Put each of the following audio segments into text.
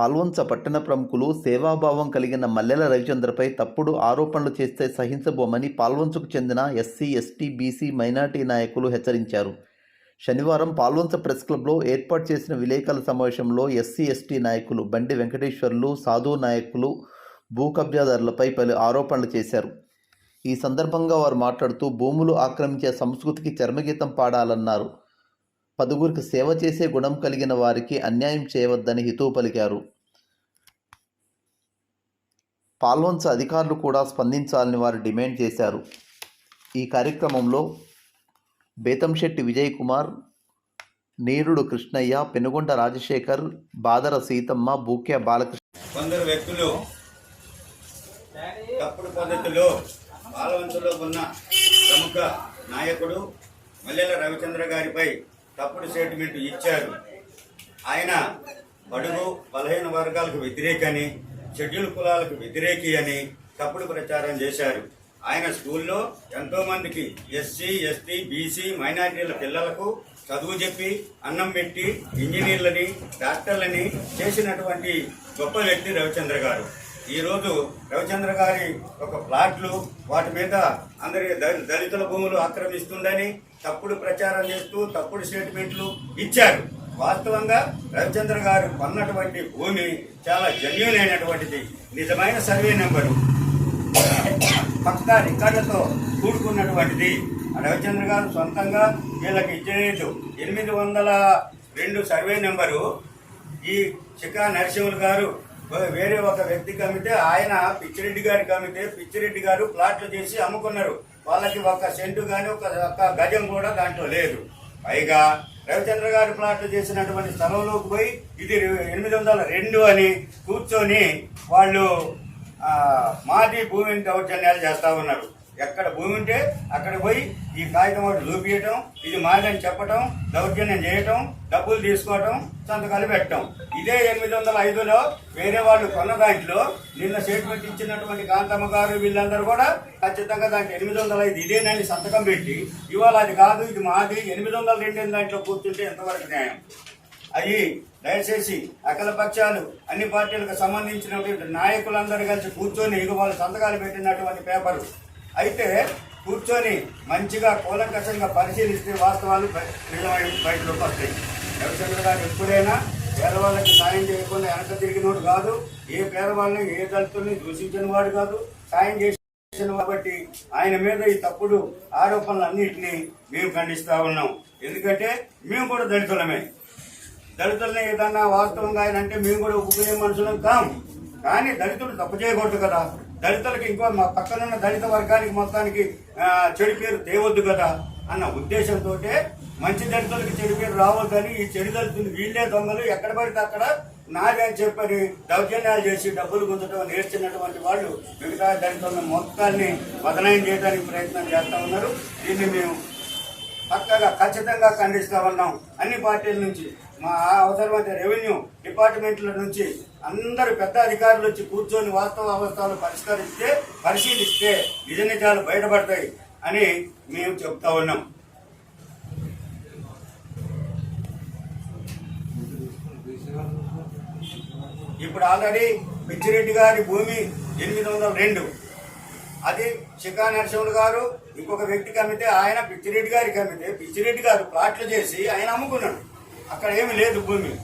పాల్వంచ పట్టణ ప్రముఖులు సేవాభావం కలిగిన మల్లెల రవిచంద్రపై తప్పుడు ఆరోపణలు చేస్తే సహించబోమని పాల్వంచకు చెందిన ఎస్సీ ఎస్టీ బీసీ మైనార్టీ నాయకులు హెచ్చరించారు. శనివారం పాల్వంచ ప్రెస్ క్లబ్లో ఏర్పాటు చేసిన విలేకరుల సమావేశంలో ఎస్సీ ఎస్టీ నాయకులు బండి వెంకటేశ్వర్లు సాధు నాయకులు భూ కబ్జాదారులపై పలు ఆరోపణలు చేశారు. ఈ సందర్భంగా వారు మాట్లాడుతూ భూములు ఆక్రమించే సంస్కృతికి చర్మగీతం పాడాలన్నారు. పదుగురికి సేవ చేసే గుణం కలిగిన వారికి అన్యాయం చేయవద్దని హితవు పలికారు. పాల్వంచ అధికారులు కూడా స్పందించాలని వారు డిమాండ్ చేశారు. ఈ కార్యక్రమంలో బేతంశెట్టి విజయ్ కుమార్ నీరుడు కృష్ణయ్య పెనుగొండ రాజశేఖర్ బాదర సీతమ్మ బూక్య బాలకృష్ణ కొందరు వ్యక్తులు తప్పుడు పద్ధతిలో పాలవంతులో ఉన్న ప్రముఖ నాయకుడు మల్లెల రవిచంద్ర గారిపై తప్పుడు స్టేట్మెంట్ ఇచ్చారు. ఆయన బడుగు బలహీన వర్గాలకు వ్యతిరేకని షెడ్యూల్ కులాలకు వ్యతిరేకి అని తప్పుడు ప్రచారం చేశారు. ఆయన స్కూల్లో ఎంతోమందికి ఎస్సీ ఎస్టీ బీసీ మైనారిటీల పిల్లలకు చదువు చెప్పి అన్నం పెట్టి ఇంజనీర్లని డాక్టర్లని చేసినటువంటి గొప్ప వ్యక్తి రవిచంద్ర గారు. ఈరోజు రవిచంద్ర గారి ఒక ప్లాట్లు వాటి మీద అందరి దళి- దళితుల భూములు ఆక్రమిస్తుందని తప్పుడు ప్రచారం చేస్తూ తప్పుడు స్టేట్మెంట్లు ఇచ్చారు. వాస్తవంగా రవిచంద్ర గారు కొన్నటువంటి భూమి చాలా జెన్యున్ అయినటువంటిది నిజమైన సర్వే నెంబరు. పక్కా రికార్డులతో కూడుకున్నటువంటిది. రవిచంద్ర గారు సొంతంగా వీళ్ళకి ఇచ్చేది ఎనిమిది వందల రెండు సర్వే నెంబరు ఈ చికా నరసింహులు గారు వేరే ఒక వ్యక్తికి అమ్మితే ఆయన పిచ్చిరెడ్డి గారికి అమ్మితే పిచ్చిరెడ్డి గారు ప్లాట్లు చేసి అమ్ముకున్నారు. వాళ్ళకి ఒక సెంటు కానీ ఒక గజం కూడా దాంట్లో లేదు. పైగా రవిచంద్ర గారు ప్లాట్లు చేసినటువంటి స్థలంలోకి పోయి ఇది ఎనిమిది వందల రెండు అని కూర్చొని వాళ్ళు మాది భూమిని దౌర్జన్యాలు చేస్తా ఉన్నారు. ఎక్కడ భూమి ఉంటే అక్కడ పోయి ఈ కాగితం ఒకటి చూపించటం ఇది మాదని చెప్పటం దౌర్జన్యం చేయటం డబ్బులు తీసుకోవటం సంతకాలు పెట్టడం ఇదే ఎనిమిది వందల ఐదులో వేరే వాళ్ళు కొన్న దాంట్లో నిన్న స్టేట్మెంట్ ఇచ్చినటువంటి కాంతమ్మ గారు వీళ్ళందరూ కూడా ఖచ్చితంగా దానికి ఎనిమిది వందల ఐదు ఇదేనని సంతకం పెట్టి ఇవాళ అది కాదు ఇది మాది ఎనిమిది వందల రెండు దాంట్లో కూర్చుంటే ఎంతవరకు న్యాయం? అయ్యి దయచేసి అఖిల పక్షాలు అన్ని పార్టీలకు సంబంధించినటువంటి నాయకులందరూ కలిసి కూర్చొని ఇక వాళ్ళు సంతకాలు పెట్టినటువంటి పేపరు. అయితే కూర్చొని మంచిగా కూలంకషంగా పరిశీలిస్తే వాస్తవాలు నిజమైన బయటలోకి వస్తాయి. రవిచంద్ర గారు ఎప్పుడైనా పేదవాళ్ళకి సాయం చేయకుండా వెనక తిరిగినోడు కాదు ఏ పేదవాళ్ళని ఏ దళితుల్ని దూషించిన వాడు కాదు సాయం చేసిన కాబట్టి ఆయన మీద ఈ తప్పుడు ఆరోపణలన్నింటినీ మేము ఖండిస్తూ ఉన్నాం. ఎందుకంటే మేము కూడా దళితులమే. దళితుల్ని ఏదన్నా వాస్తవంగా ఆయన అంటే మేము కూడా ఒప్పుకునే మనుషులం కాం. కానీ దళితులు తప్పు చేయకూడదు కదా. దళితులకి ఇంకో మా పక్కనున్న దళిత వర్గానికి మొత్తానికి చెడు పేరు తేవద్దు కదా అన్న ఉద్దేశంతో మంచి దళితులకి చెడు పేరు రావద్దని ఈ చెడు దళితులు వీళ్ళే దొంగలు. ఎక్కడ పడితే అక్కడ నాదే అని చెప్పని దౌర్జన్యాలు చేసి డబ్బులు గుంజడం నేర్చినటువంటి వాళ్ళు మిగతా దళితులను మొత్తాన్ని బదనాయం చేయడానికి ప్రయత్నం చేస్తా ఉన్నారు. దీన్ని మేము పక్కగా ఖచ్చితంగా ఖండిస్తా ఉన్నాం. అన్ని పార్టీల నుంచి మా అవసరమైన రెవెన్యూ డిపార్ట్మెంట్ల నుంచి అందరు పెద్ద అధికారులు వచ్చి కూర్చొని వాస్తవ అవస్థలు పరిష్కరిస్తే పరిశీలిస్తే నిజ నిజాలు బయటపడతాయి అని మేము చెప్తా ఉన్నాం. ఇప్పుడు ఆల్రెడీ పిచ్చిరెడ్డి గారి భూమి ఎనిమిది వందల రెండు. అది శిఖా నరసింహుడు గారు ఇంకొక వ్యక్తికి అమ్మితే ఆయన పిచ్చిరెడ్డి గారికి అమ్మితే పిచ్చిరెడ్డి గారు ప్లాట్లు చేసి ఆయన అమ్ముకున్నాడు. అక్కడ ఏమీ లేదు భూమి.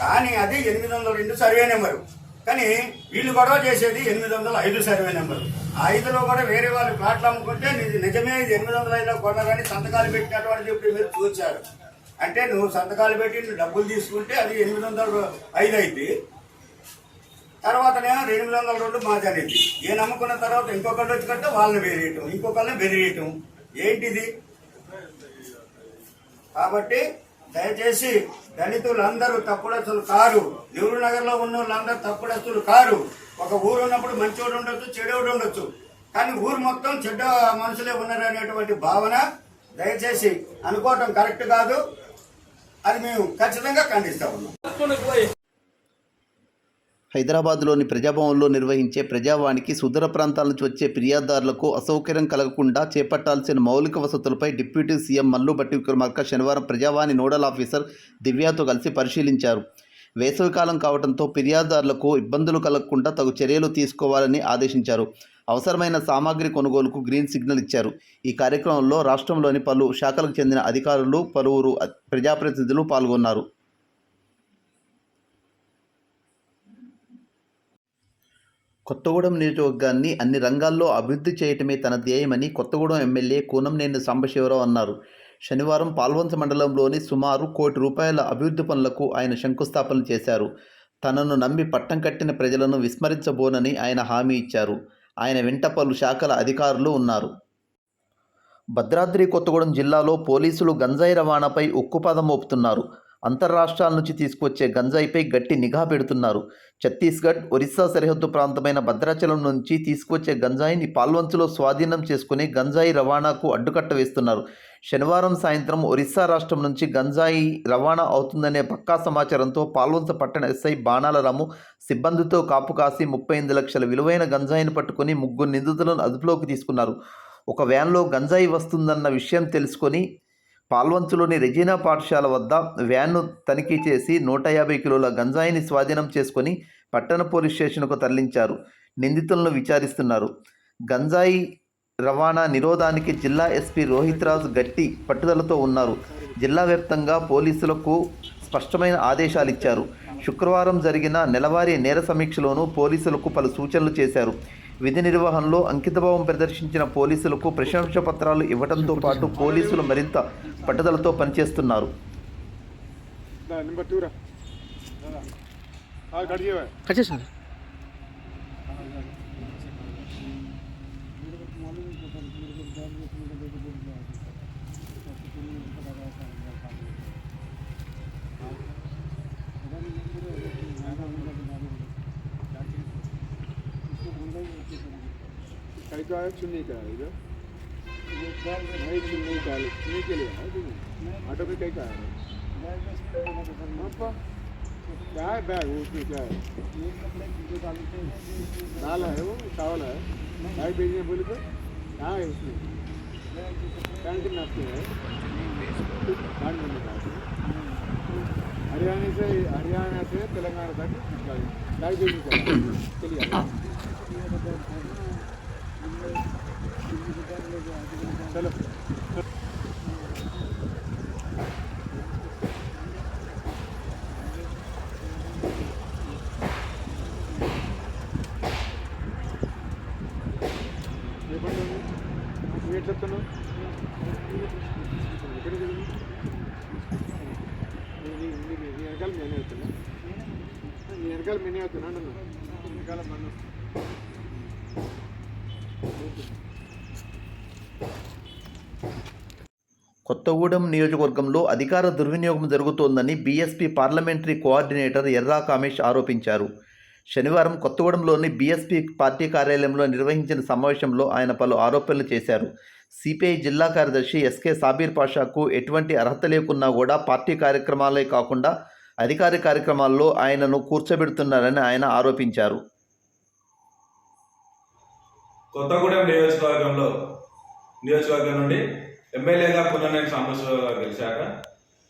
కానీ అది ఎనిమిది వందల రెండు సర్వే నెంబరు. కానీ వీళ్ళు గొడవ చేసేది ఎనిమిది వందల ఐదు సర్వే నెంబరు. ఆ ఐదులో కూడా వేరే వాళ్ళు ప్లాట్లు అమ్ముకుంటే నిజ- నిజమే ఇది ఎనిమిది వందల ఐదులో కొన్నారని సంతకాలు పెట్టినట్టు అని చెప్పి మీరు చూచారు అంటే నువ్వు సంతకాలు పెట్టి నువ్వు డబ్బులు తీసుకుంటే అది ఎనిమిది వందల ఐదు అయింది. తర్వాతనేమో ఎనిమిది వందల రెండు మాది అనేది. ఏ నమ్ముకున్న తర్వాత ఇంకొకళ్ళు వచ్చి కంటే వాళ్ళని బెదిరియటం ఇంకొకళ్ళని బెదిరియటం. ఏంటిది? కాబట్టి దయచేసి దళితులందరూ తప్పుడస్తులు కారు నెహ్రూ నగర్లో ఉన్న వాళ్ళందరూ తప్పుడస్తులు కారు ఒక ఊరు ఉన్నప్పుడు మంచోడు ఉండొచ్చు చెడోడు ఉండొచ్చు. కానీ ఊరు మొత్తం చెడ్డ మనుషులే ఉన్నారనేటువంటి భావన దయచేసి అనుకోవటం కరెక్ట్ కాదు. అది మేము ఖచ్చితంగా ఖండిస్తా ఉన్నాం. హైదరాబాద్లోని ప్రజాభవన్లో నిర్వహించే ప్రజావాణికి సుదూర ప్రాంతాల నుంచి వచ్చే ఫిర్యాదుదారులకు అసౌకర్యం కలగకుండా చేపట్టాల్సిన మౌలిక వసతులపై డిప్యూటీ సీఎం మల్లుబట్టి విక్రమార్క శనివారం ప్రజావాణి నోడల్ ఆఫీసర్ దివ్యాతో కలిసి పరిశీలించారు. వేసవికాలం కావడంతో ఫిర్యాదుదారులకు ఇబ్బందులు కలగకుండా తగు చర్యలు తీసుకోవాలని ఆదేశించారు. అవసరమైన సామాగ్రి కొనుగోలుకు గ్రీన్ సిగ్నల్ ఇచ్చారు. ఈ కార్యక్రమంలో రాష్ట్రంలోని పలు శాఖలకు చెందిన అధికారులు పలువురు ప్రజాప్రతినిధులు పాల్గొన్నారు. కొత్తగూడెం నియోజకవర్గాన్ని అన్ని రంగాల్లో అభివృద్ధి చేయటమే తన ధ్యేయమని కొత్తగూడెం ఎమ్మెల్యే కూనంనేని సాంబశివరావు అన్నారు. శనివారం పాల్వంచ మండలంలోని సుమారు కోటి రూపాయల అభివృద్ధి పనులకు ఆయన శంకుస్థాపన చేశారు. తనను నమ్మి పట్టం కట్టిన ప్రజలను విస్మరించబోనని ఆయన హామీ ఇచ్చారు. ఆయన వెంట పలు శాఖల అధికారులు ఉన్నారు. భద్రాద్రి కొత్తగూడెం జిల్లాలో పోలీసులు గంజాయి రవాణాపై ఉక్కుపాదం మోపుతున్నారు. అంతర్రాష్ట్రాల నుంచి తీసుకొచ్చే గంజాయిపై గట్టి నిఘా పెడుతున్నారు. ఛత్తీస్గఢ్ ఒరిస్సా సరిహద్దు ప్రాంతమైన భద్రాచలం నుంచి తీసుకొచ్చే గంజాయిని పాల్వంచులో స్వాధీనం చేసుకుని గంజాయి రవాణాకు అడ్డుకట్ట వేస్తున్నారు. శనివారం సాయంత్రం ఒరిస్సా రాష్ట్రం నుంచి గంజాయి రవాణా అవుతుందనే పక్కా సమాచారంతో పాల్వంచ పట్టణ ఎస్ఐ బాణాల రాము సిబ్బందితో కాపు కాసి ముప్పై ఎనిమిది లక్షల విలువైన గంజాయిని పట్టుకుని ముగ్గురు నిందితులను అదుపులోకి తీసుకున్నారు. ఒక వ్యాన్లో గంజాయి వస్తుందన్న విషయం తెలుసుకొని పాల్వంచులోని రెజీనా పాఠశాల వద్ద వ్యాన్ను తనిఖీ చేసి నూట యాభై కిలోల గంజాయిని స్వాధీనం చేసుకొని పట్టణ పోలీస్ స్టేషన్కు తరలించారు. నిందితులను విచారిస్తున్నారు. గంజాయి రవాణా నిరోధానికి జిల్లా ఎస్పీ రోహిత్ రాజ్ గట్టి పట్టుదలతో ఉన్నారు. జిల్లా వ్యాప్తంగా పోలీసులకు స్పష్టమైన ఆదేశాలు ఇచ్చారు. శుక్రవారం జరిగిన నెలవారీ నేర సమీక్షలోనూ పోలీసులకు పలు సూచనలు చేశారు. విధి నిర్వహణలో అంకితభావం ప్రదర్శించిన పోలీసులకు ప్రశంస పత్రాలు ఇవ్వడంతో పాటు పోలీసులు మరింత పట్టుదలతో పనిచేస్తున్నారు. కట్ का है चुन्नी का है इधर नहीं चुन्नी का है चुन्नी के लिए है? ऑटो में कई का है? पापा क्या है बैग? उसमें क्या है? दाल है वो? चावल है? बैग भेजने बोले तो। क्या है उसमें? कैंटीन आपके है? कांड में आपके हरियाणा से हरियाणा से तेलंगाना तक बैग भेजने का चलिए। चलो। ఏ పండు ఎట్లా చెప్తున్నావు వెనకాల నేనే అవుతున్నా నీ వెనకాల నేనే అవుతున్నా అంటున్నా వెనకాల కొత్తగూడెం నియోజకవర్గంలో అధికార దుర్వినియోగం జరుగుతోందని BSP parliamentary coordinator Erra Kamesh ఆరోపించారు. శనివారం కొత్తగూడెంలోని బీఎస్పీ పార్టీ కార్యాలయంలో నిర్వహించిన సమావేశంలో ఆయన పలు ఆరోపణలు చేశారు. సిపిఐ జిల్లా కార్యదర్శి ఎస్కే సాబీర్ పాషాకు ఎటువంటి అర్హత లేకున్నా కూడా పార్టీ కార్యక్రమాలే కాకుండా అధికార కార్యక్రమాల్లో ఆయనను కూర్చోబెడుతున్నారని ఆయన ఆరోపించారు. కొత్తగూడెం నియోజకవర్గంలో నియోజకవర్గం నుండి ఎమ్మెల్యేగా పునర్నేని సాంబశివరావు గారు గెలిచాక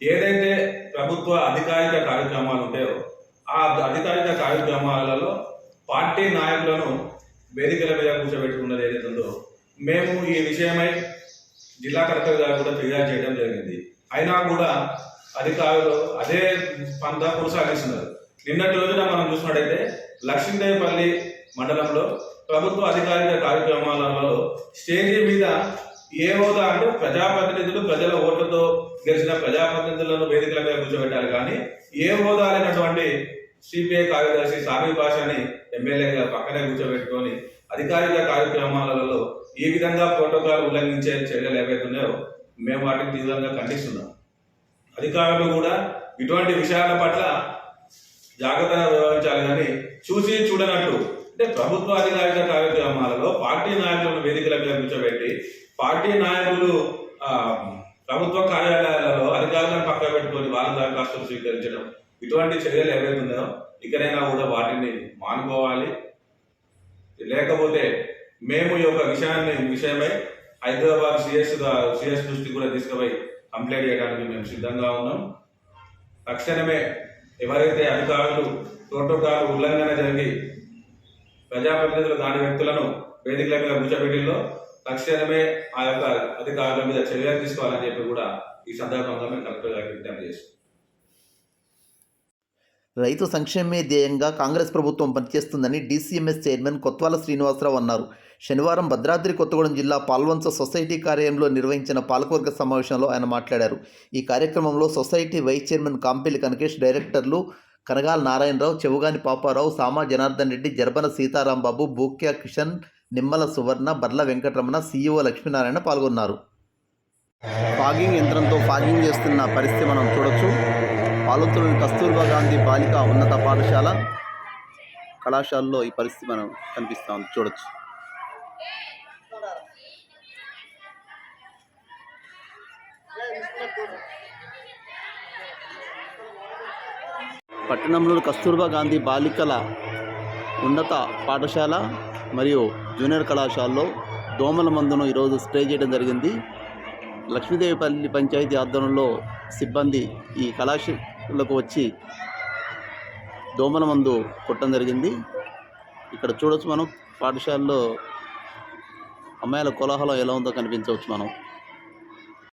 ఏదైతే ప్రభుత్వ అధికారిక కార్యక్రమాలు ఉంటాయో ఆ అధికారిక కార్యక్రమాలలో పార్టీ నాయకులను వేదికల మీద కూర్చోబెట్టుకున్నది ఏదైతే ఉందో మేము ఈ విషయమై జిల్లా కలెక్టర్ గారు కూడా ఫిర్యాదు చేయడం జరిగింది. అయినా కూడా అధికారులు అదే పంత కొనసాగిస్తున్నారు. నిన్నటి రోజున మనం చూసినట్టయితే లక్ష్మీదేవిపల్లి మండలంలో ప్రభుత్వ అధికారిక కార్యక్రమాలలో స్టేజీ మీద ఏ హోదా అంటే ప్రజాప్రతినిధులు ప్రజల ఓట్లతో గెలిచిన ప్రజాప్రతినిధులను వేదికల మీద కూర్చోబెట్టాలి కానీ ఏ హోదా లేనటువంటి సిపిఐ కార్యదర్శి సామి భాషని ఎమ్మెల్యేగా పక్కనే కూర్చోబెట్టుకొని అధికారిక కార్యక్రమాలలో ఈ విధంగా ప్రోటోకాల్ ఉల్లంఘించే చర్యలు ఏవైతున్నాయో మేము వాటిని తీవ్రంగా ఖండిస్తున్నాం. అధికారులు కూడా ఇటువంటి విషయాల పట్ల జాగ్రత్తగా వ్యవహరించాలి. కానీ చూసి చూడనట్టు అంటే ప్రభుత్వ అధికారిక కార్యక్రమాలలో పార్టీ నాయకులను వేదికల మీద కూర్చోబెట్టి పార్టీ నాయకులు ప్రభుత్వ కార్యాలయాలలో అధికారులను పక్క పెట్టుకొని వాళ్ళ దరఖాస్తులు స్వీకరించడం ఇటువంటి చర్యలు ఏవైతే ఉన్నాయో ఇకనైనా కూడా వాటిని మానుకోవాలి. లేకపోతే మేము ఈ యొక్క విషయాన్ని విషయమై హైదరాబాద్ సిఎస్ సిఎస్ దృష్టి కూడా తీసుకుపోయి కంప్లైంట్ చేయడానికి మేము సిద్ధంగా ఉన్నాం. తక్షణమే ఎవరైతే అధికారులు ప్రోటోకాల్ ఉల్లంఘన జరిగి ప్రజాప్రతినిధులు కాని వ్యక్తులను వేదికల మీద కూర్చోబెట్టిలో తక్షణమే ఆ యొక్క అధికారుల మీద చర్యలు తీసుకోవాలని చెప్పి కూడా ఈ సందర్భంగా మేము కలెక్టర్ గారికి విజ్ఞప్తి చేస్తాం రైతు సంక్షేమే ధ్యేయంగా కాంగ్రెస్ ప్రభుత్వం పనిచేస్తుందని డీసీఎంఎస్ చైర్మన్ కొత్వాల శ్రీనివాసరావు అన్నారు. శనివారం భద్రాద్రి కొత్తగూడెం జిల్లా పాల్వంచ సొసైటీ కార్యాలయంలో నిర్వహించిన పాలకవర్గ సమావేశంలో ఆయన మాట్లాడారు. ఈ కార్యక్రమంలో society vice chairman Kampilli Kanakesh డైరెక్టర్లు కనగాల నారాయణరావు చెవుగాని పాపారావు సామా జనార్దన్ రెడ్డి జర్బన సీతారాంబాబు బూక్యా కిషన్ నిమ్మల సువర్ణ బర్ల వెంకటరమణ సీఈఓ లక్ష్మీనారాయణ పాల్గొన్నారు. ఫాగింగ్ యంత్రంతో ఫాగింగ్ చేస్తున్న పరిస్థితి మనం చూడొచ్చు. పాలొత్తులోని కస్తూర్బా గాంధీ బాలిక ఉన్నత పాఠశాల కళాశాలలో ఈ పరిస్థితి మనం కనిపిస్తాం చూడొచ్చు. పట్టణంలోని కస్తూర్బా గాంధీ బాలికల ఉన్నత పాఠశాల మరియు జూనియర్ కళాశాలలో దోమల మందును ఈరోజు స్ప్రే చేయడం జరిగింది. లక్ష్మీదేవిపల్లి పంచాయతీ ఆధ్వర్యంలో సిబ్బంది ఈ కళాశాలకు వచ్చి దోమల మందు కొట్టడం జరిగింది. ఇక్కడ చూడొచ్చు మనం పాఠశాలలో అమ్మాయిల కోలాహలం ఎలా ఉందో కనిపించవచ్చు మనం.